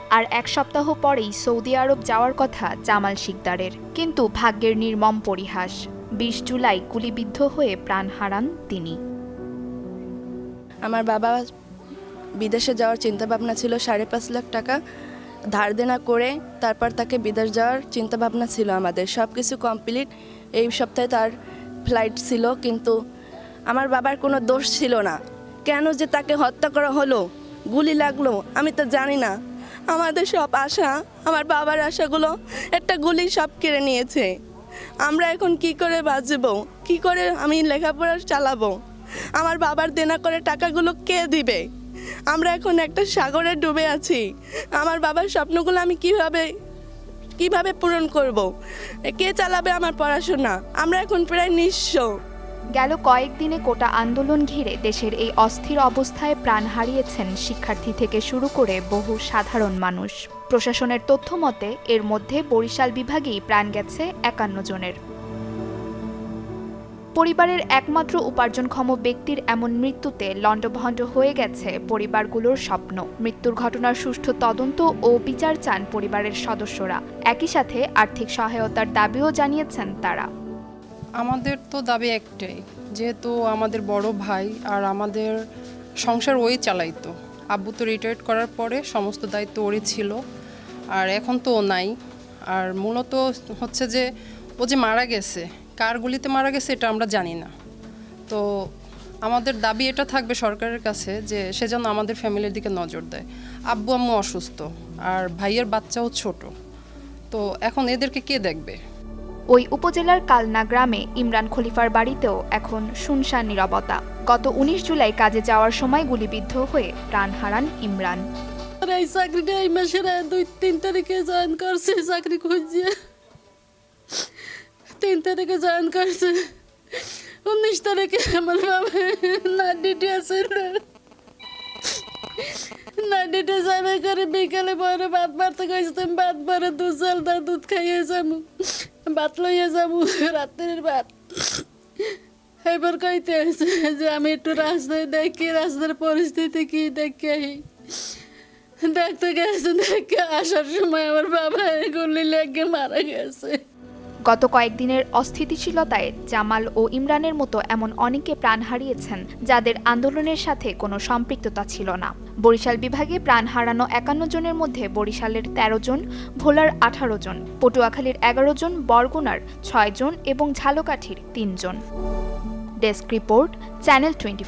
আর এক সপ্তাহ পরেই সৌদি আরব যাওয়ার কথা জামাল শিকদারের। কিন্তু ভাগ্যের নির্মম পরিহাস, বিশ জুলাই গুলিবিদ্ধ হয়ে প্রাণ হারান তিনি। আমার বাবা বিদেশে যাওয়ার চিন্তা ভাবনা ছিল সাড়ে পাঁচ লাখ টাকা ধার দেনা করে তারপর তাকে বিদেশ যাওয়ার চিন্তা ভাবনা ছিল আমাদের। সব কিছু কমপ্লিট এই সপ্তাহে তার ফ্লাইট ছিল, কিন্তু আমার বাবার কোনো দোষ ছিল না। কেন যে তাকে হত্যা করা হলো? গুলি লাগল? আমি তো জানি না। আমাদের সব আশা, আমার বাবার আশাগুলো একটা গুলি সব কেড়ে নিয়েছে। আমরা এখন কি করে বাঁচবো? কি করে আমি লেখাপড়া চালাবো? আমার বাবার দেনা করে টাকাগুলো কে দিবে? আমরা এখন একটা সাগরে ডুবে আছি। আমার বাবার স্বপ্নগুলো আমি কীভাবে কীভাবে পূরণ করব। কে চালাবে আমার পড়াশোনা? আমরা এখন প্রায় নিঃস্ব। গেল কয়েকদিনে কোটা আন্দোলন ঘিরে দেশের এই অস্থির অবস্থায় প্রাণ হারিয়েছেন শিক্ষার্থী থেকে শুরু করে বহু সাধারণ মানুষ। প্রশাসনের তথ্য মতে, এর মধ্যে বরিশাল বিভাগেই প্রাণ গেছে একান্ন জনের। পরিবারের একমাত্র উপার্জনক্ষম ব্যক্তির এমন মৃত্যুতে লণ্ডভণ্ড হয়ে গেছে পরিবারগুলোর স্বপ্ন। মৃত্যুর ঘটনার সুষ্ঠু তদন্ত ও বিচার চান পরিবারের সদস্যরা। একই সাথে আর্থিক সহায়তার দাবিও জানিয়েছেন তারা। আমাদের তো দাবি একটাই, যেহেতু আমাদের বড় ভাই আর আমাদের সংসার ওই চালাইতো। আব্বু তো রিটায়ার্ড করার পরে সমস্ত দায়িত্ব ওরই ছিল, আর এখন তো ও নাই। আর মূলত হচ্ছে যে ও যে মারা গেছে, কার গুলিতে মারা গেছে এটা আমরা জানি না। তো আমাদের দাবি এটা থাকবে সরকারের কাছে যে সে যেন আমাদের ফ্যামিলির দিকে নজর দেয়। আব্বু আম্মু অসুস্থ, আর ভাইয়ের বাচ্চাও ছোট। তো এখন এদেরকে কে দেখবে? ওই উপজেলার কালনা গ্রামে ইমরান খলিফার বাড়িতেও এখন শুনশান নিরবতা। গত উনিশ জুলাই কাজে যাওয়ার সময় গুলিবিদ্ধ হয়ে প্রাণ হারান ইমরান। এই চাকরিটা এই মাসের দুই, তিন তারিখে জয়েন করছে, চাকরি খুঁজছে। তিন তারিখে জয়েন করছে। উনিশ তারিখে আমার বাবা না ডিউটি আছে না। ডিউটি যাবে করে বিকালে পরে ভাত মারতে কইছে তুমি ভাত পরে দুধ দা দুধ খাইয়ে যাব। ভাত লইয়া যাব, রাত্রের ভাত। এবার কইতে আছে যে আমি একটু রাস্তায় দেখি রাস্তার পরিস্থিতি কি দেখি আহি। দেখতে গেছে, দেখে আসার সময় আমার বাবা গুলি লেগে মারা গেছে। গত কয়েকদিনের অস্থিতিশীলতায় জামাল ও ইমরানের মতো এমন অনেকে প্রাণ হারিয়েছেন যাদের আন্দোলনের সাথে কোনো সম্পৃক্ততা ছিল না। বরিশাল বিভাগে প্রাণ হারানো একান্ন জনের মধ্যে বরিশালের ১৩ জন, ভোলার আঠারো জন, পটুয়াখালীর এগারো জন, বরগুনার ছয় জন এবং ঝালকাঠির তিনজন ডেস্ক রিপোর্ট, চ্যানেল টোয়েন্টি